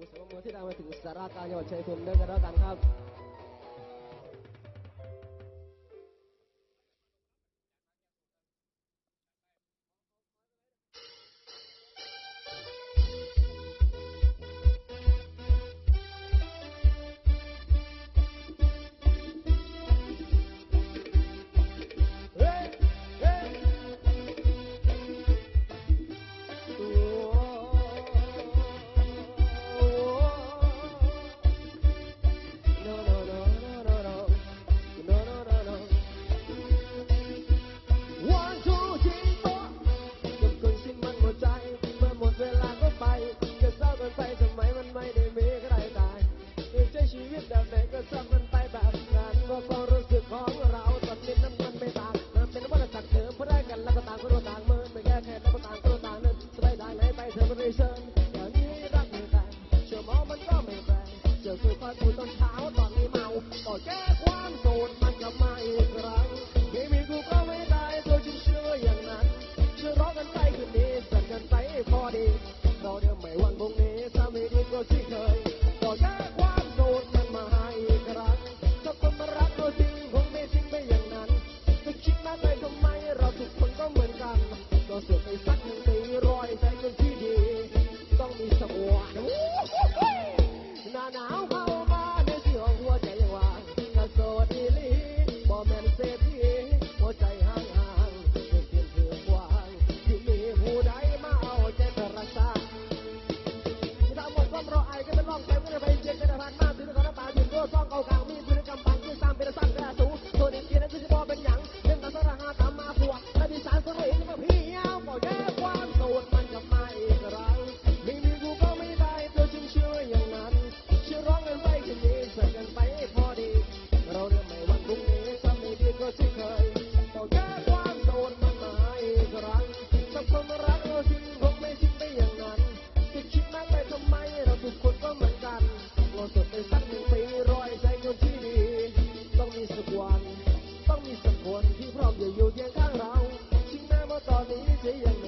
กุศลโมที่ได้มาถึงสาระการจัหวัดชัยภูมิด้วกันแล้วกันครับ body. Now they may want sayang